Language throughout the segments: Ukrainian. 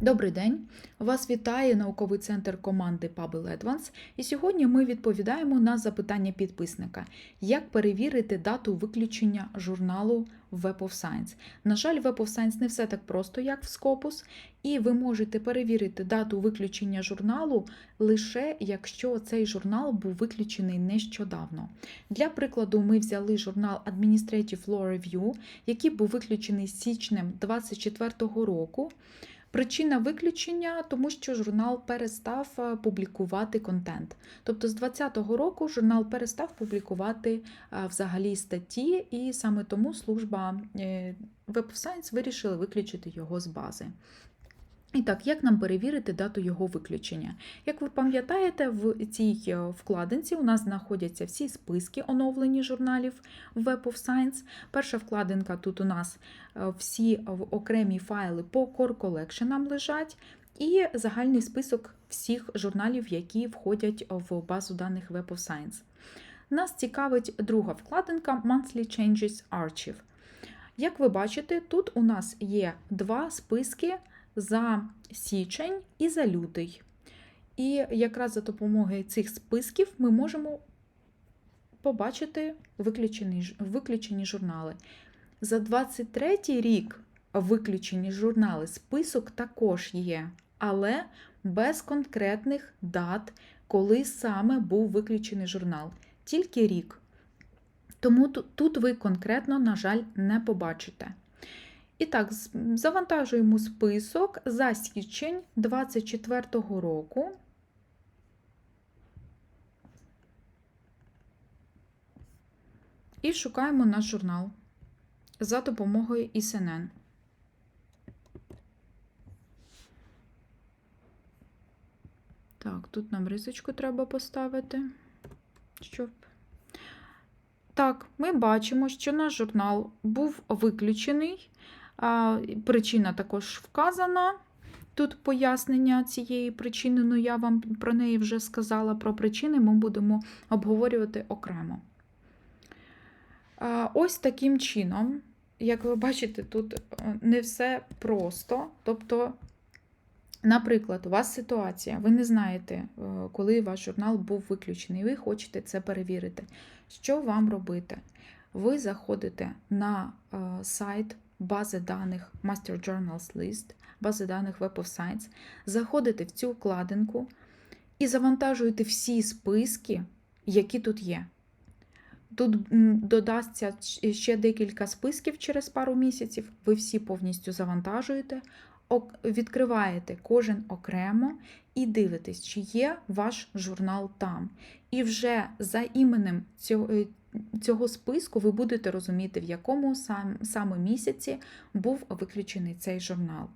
Добрий день! Вас вітає науковий центр команди Pubble Advance. І сьогодні ми відповідаємо на запитання підписника: як перевірити дату виключення журналу Web of Science. На жаль, Web of Science не все так просто, як в Scopus, і ви можете перевірити дату виключення журналу лише якщо цей журнал був виключений нещодавно. Для прикладу, ми взяли журнал Administrative Law Review, який був виключений січнем 2024 року. Причина виключення, тому що журнал перестав е, публікувати контент. Тобто з 2020 року журнал перестав публікувати е, взагалі статті, і саме тому служба е, Web of Science вирішила виключити його з бази. І так, як нам перевірити дату його виключення? Як ви пам'ятаєте, в цій е, вкладинці у нас знаходяться всі списки оновлені журналів Web of Science. Перша вкладинка тут у нас е, всі окремі файли по Core Collection лежать, і загальний список всіх журналів, які входять в базу даних Web of Science. Нас цікавить друга вкладинка Monthly Changes Archive. Як ви бачите, тут у нас є два списки за січень і за лютий. І якраз за допомогою цих списків ми можемо побачити виключені, виключені журнали. За 23 рік виключені журнали список також є, але без конкретних дат, коли саме був виключений журнал. Тільки рік. Тому тут ви конкретно, на жаль, не побачите. І так, завантажуємо список за січень 2024 року. І шукаємо наш журнал за допомогою ІСНН. Так, тут нам рисочку треба поставити. Щоб так, ми бачимо, що наш журнал був виключений. Причина також вказана. Тут пояснення цієї причини, ну я вам про неї вже сказала. Про причини ми будемо обговорювати окремо. Ось таким чином, як ви бачите, тут е, не все просто. Тобто, наприклад, у вас ситуація, ви не знаєте, е, коли ваш журнал був виключений, ви хочете це перевірити. Що вам робити? Ви заходите на е, сайт бази даних Master Journals List, бази даних Web of Science, заходите в цю вкладинку і завантажуєте всі списки, які тут є. Тут додасться ще декілька списків через пару місяців. Ви всі повністю завантажуєте, відкриваєте кожен окремо і дивитесь, чи є ваш журнал там. І вже за іменем цього, цього списку ви будете розуміти, в якому сам, саме місяці був виключений цей журнал.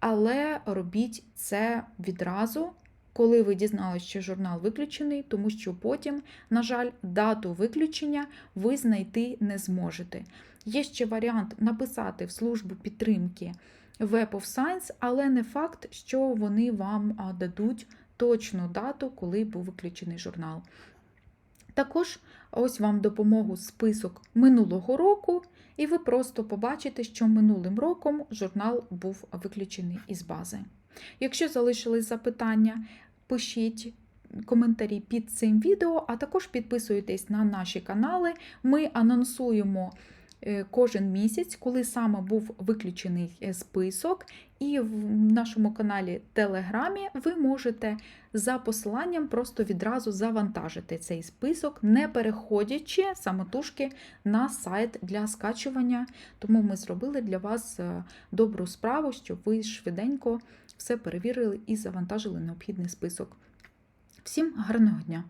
Але робіть це відразу, коли ви дізналися, що журнал виключений, тому що потім, на жаль, дату виключення ви знайти не зможете. Є ще варіант написати в службу підтримки Web of Science, але не факт, що вони вам дадуть точну дату, коли був виключений журнал. Також ось вам допомогу список минулого року, і ви просто побачите, що минулим роком журнал був виключений із бази. Якщо залишились запитання, пишіть коментарі під цим відео, а також підписуйтесь на наші канали. Ми анонсуємо кожен місяць, коли саме був виключений е, список, і в нашому каналі Телеграмі ви можете за посиланням просто відразу завантажити цей список, не переходячи самотужки на сайт для скачування. Тому ми зробили для вас е, добру справу, щоб ви швиденько все перевірили і завантажили необхідний список. Всім гарного дня!